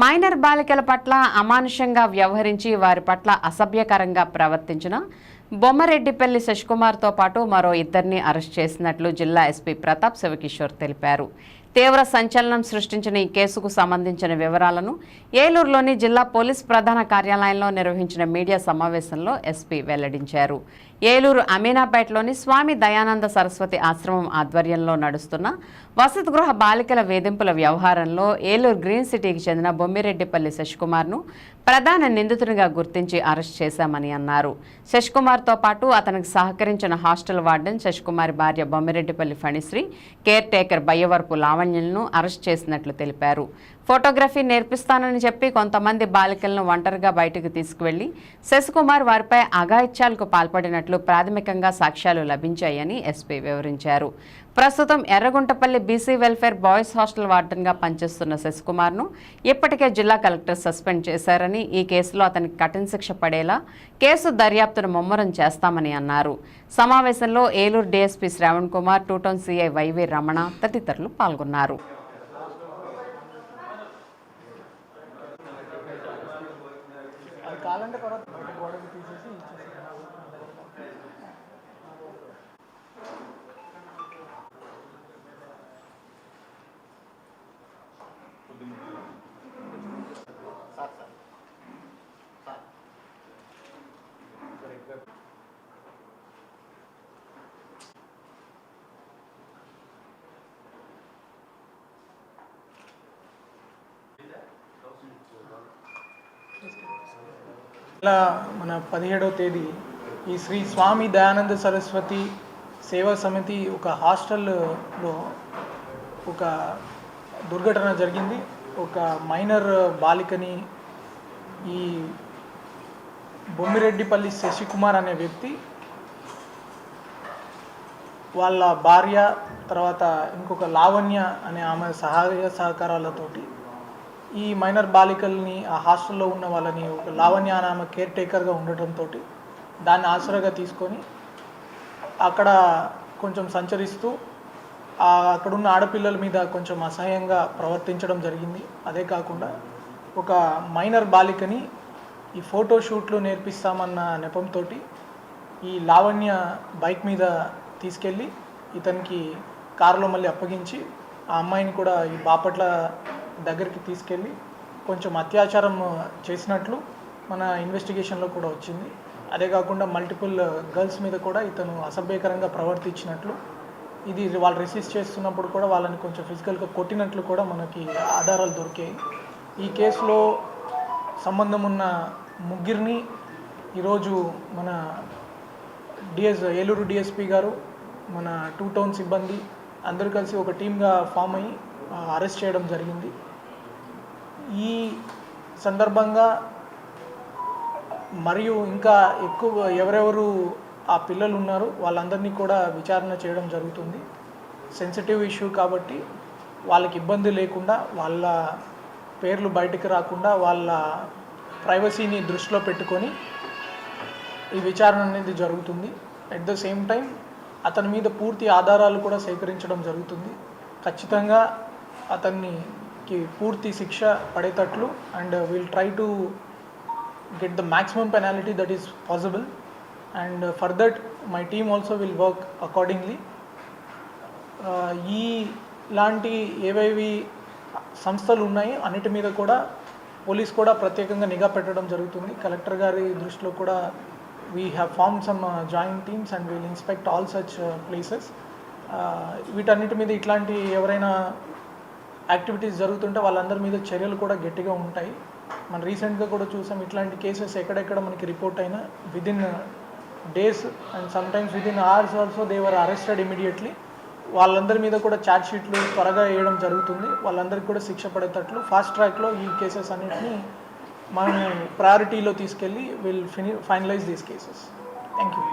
Minor బాలికల పట్ల అమానుషంగా వ్యవహరించి వారి పట్ల అసభ్యకరంగా ప్రవర్తించిన బొమ్మరెడ్డిపల్లి శశికుమార్తో పాటు మరో ఇద్దరిని అరెస్ట్ చేసినట్లు జిల్లా ఎస్పీ ప్రతాప్ శివకిషోర్ తెలిపారు. తీవ్ర సంచలనం సృష్టించిన ఈ కేసుకు సంబంధించిన వివరాలను ఏలూరులోని జిల్లా పోలీస్ ప్రధాన కార్యాలయంలో నిర్వహించిన మీడియా సమావేశంలో ఎస్పీ వెల్లడించారు. ఏలూరు అమీనాపేటలోని స్వామి దయానంద సరస్వతి ఆశ్రమం ఆధ్వర్యంలో నడుస్తున్న వసతి గృహ బాలికల వేధింపుల వ్యవహారంలో ఏలూరు గ్రీన్ సిటీకి చెందిన బొమ్మిరెడ్డిపల్లి శశికుమార్ను ప్రధాన నిందితునిగా గుర్తించి అరెస్ట్ చేశామని అన్నారు. శశికుమార్తో పాటు అతనికి సహకరించిన హాస్టల్ వార్డెన్ శశికుమారి భార్య బొమ్మిరెడ్డిపల్లి ఫణిశ్రీ కేర్ టేకర్ బయ్యవరపు లావణ్యలను అరెస్ట్ చేసినట్లు తెలిపారు. ఫోటోగ్రఫీ నేర్పిస్తానని చెప్పి కొంతమంది బాలికలను ఒంటరిగా బయటకు తీసుకువెళ్ళి శశికుమార్ వారిపై అఘాయిత్యాలకు పాల్పడినట్లు ప్రాథమికంగా సాక్ష్యాలు లభించాయని ఎస్పీ వివరించారు. ప్రస్తుతం Erraguntapalli BC welfare boys hostel వార్డెన్గా పనిచేస్తున్న శశికుమార్ను ఇప్పటికే జిల్లా కలెక్టర్ సస్పెండ్ చేశారని ఈ కేసులో అతనికి కఠిన శిక్ష పడేలా కేసు దర్యాప్తును ముమ్మరం చేస్తామని అన్నారు. సమావేశంలో Eluru DSP Sravan Kumar two town CI Y V Ramana తదితరులు పాల్గొన్నారు. అది తర్వాత గోడకి తీసేసి ఇచ్చేసి ఇలా మన పదిహేడవ తేదీ ఈ శ్రీ స్వామి దయానంద సరస్వతి సేవా సమితి ఒక హాస్టల్లో ఒక దుర్ఘటన జరిగింది. ఒక మైనర్ బాలికని ఈ బొమ్మిరెడ్డిపల్లి శశికుమార్ అనే వ్యక్తి వాళ్ళ భార్య తర్వాత ఇంకొక లావణ్య అనే ఆమె సహాయ సహకారాలతోటి ఈ మైనర్ బాలికల్ని ఆ హాస్టల్లో ఉన్న వాళ్ళని ఒక లావణ్య అనే కేర్ టేకర్గా ఉండటంతో దాన్ని ఆసరాగా తీసుకొని అక్కడ కొంచెం సంచరిస్తూ అక్కడున్న ఆడపిల్లల మీద కొంచెం అసహ్యంగా ప్రవర్తించడం జరిగింది. అదే కాకుండా ఒక మైనర్ బాలికని ఈ ఫోటో షూట్లు నేర్పిస్తామన్న నెపంతో ఈ లావణ్య బైక్ మీద తీసుకెళ్ళి ఇతనికి కారులో మళ్ళీ అప్పగించి ఆ అమ్మాయిని కూడా ఈ బాపట్ల దగ్గరికి తీసుకెళ్ళి కొంచెం అత్యాచారం చేసినట్లు మన ఇన్వెస్టిగేషన్లో కూడా వచ్చింది. అదే కాకుండా మల్టిపుల్ గర్ల్స్ మీద కూడా ఇతను అసభ్యకరంగా ప్రవర్తించినట్లు ఇది వాళ్ళు రెసిస్ట్ చేస్తున్నప్పుడు కూడా వాళ్ళని కొంచెం ఫిజికల్గా కొట్టినట్లు కూడా మనకి ఆధారాలు దొరికాయి. ఈ కేసులో సంబంధం ఉన్న ముగ్గురిని ఈరోజు మన డిఎస్ ఏలూరు డిఎస్పి గారు మన టూ టౌన్ సిబ్బంది అందరూ కలిసి ఒక టీమ్గా ఫామ్ అయ్యి అరెస్ట్ చేయడం జరిగింది. ఈ సందర్భంగా మరియు ఇంకా ఎక్కువ ఎవరెవరు ఆ పిల్లలు ఉన్నారు వాళ్ళందరినీ కూడా విచారణ చేయడం జరుగుతుంది. సెన్సిటివ్ ఇష్యూ కాబట్టి వాళ్ళకి ఇబ్బంది లేకుండా వాళ్ళ పేర్లు బయటకు రాకుండా వాళ్ళ ప్రైవసీని దృష్టిలో పెట్టుకొని ఈ విచారణ అనేది జరుగుతుంది. అట్ ద సేమ్ టైం అతని మీద పూర్తి ఆధారాలు కూడా సేకరించడం జరుగుతుంది. ఖచ్చితంగా అతన్ని కి పూర్తి శిక్ష పడేటట్లు and will try to get the maximum penalty that is possible and for that my team also will work accordingly ఈ లాంటి ఏవేవి సంస్థలు ఉన్నాయి అన్నిటి మీద కూడా పోలీస్ కూడా ప్రత్యేకంగా నిఘా పెట్టడం జరుగుతుంది. కలెక్టర్ గారి దృష్టిలో కూడా we have form some joint teams and will inspect all such places వీటన్నిటి మీద ఇట్లాంటి ఎవరైనా యాక్టివిటీస్ జరుగుతుంటే వాళ్ళందరి మీద చర్యలు కూడా గట్టిగా ఉంటాయి. మనం రీసెంట్గా కూడా చూసాం ఇట్లాంటి కేసెస్ ఎక్కడెక్కడ మనకి రిపోర్ట్ అయినా within days and sometimes within hours also they are arrested immediately. వాళ్ళందరి మీద కూడా ఛార్జ్ షీట్లు త్వరగా వేయడం జరుగుతుంది. వాళ్ళందరికీ కూడా శిక్ష పడేటట్లు ఫాస్ట్ ట్రాక్లో ఈ కేసెస్ అన్నింటినీ మనం ప్రయారిటీలో తీసుకెళ్ళి will ఫిని finalize these cases thank you